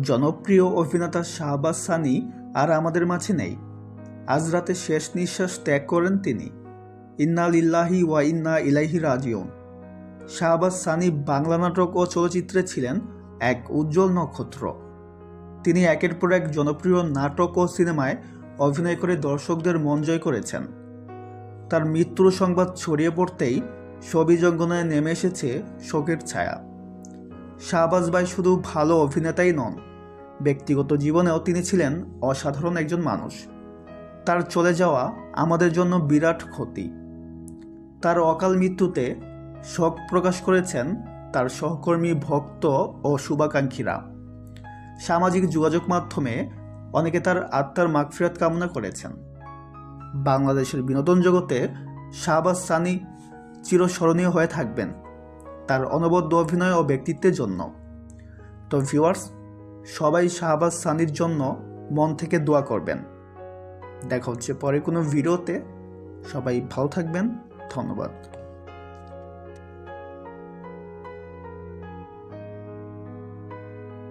জনপ্রিয় অভিনেতা শাহবাজ সানি আর আমাদের মাঝে নেই। আজ রাতে শেষ নিঃশ্বাস ত্যাগ করেন তিনি। ইন্না লিল্লাহি ওয়া ইন্না ইলাইহি রাজিউন। শাহবাজ সানি বাংলা নাটক ও চলচ্চিত্রে ছিলেন এক উজ্জ্বল নক্ষত্র। তিনি একের পর এক জনপ্রিয় নাটক ও সিনেমায় অভিনয় করে দর্শকদের মন জয় করেছেন। তার মৃত্যুর সংবাদ ছড়িয়ে পড়তেই ছবি জঙ্গনায় নেমে এসেছে শোকের ছায়া। শাহবাজ ভাই শুধু ভালো অভিনেতাই নন, ব্যক্তিগত জীবনেও তিনি ছিলেন অসাধারণ একজন মানুষ। তার চলে যাওয়া আমাদের জন্য বিরাট ক্ষতি। তার অকাল মৃত্যুতে শোক প্রকাশ করেছেন তার সহকর্মী ভক্ত ও শুভাকাঙ্ক্ষীরা। সামাজিক যোগাযোগ মাধ্যমে অনেকে তার আত্মার মাগফিরাত কামনা করেছেন। বাংলাদেশের বিনোদন জগতে শাহবাজ সানি চিরস্মরণীয় হয়ে থাকবেন। তার অনবদ্য অভিনয় ও ব্যক্তিত্বের জন্য। তো ভিউয়ার্স সবাই শাহবাজ সানির জন্য মন থেকে দোয়া করবেন। দেখা হচ্ছে পরে কোনো ভিডিওতে সবাই ভালো থাকবেন। ধন্যবাদ।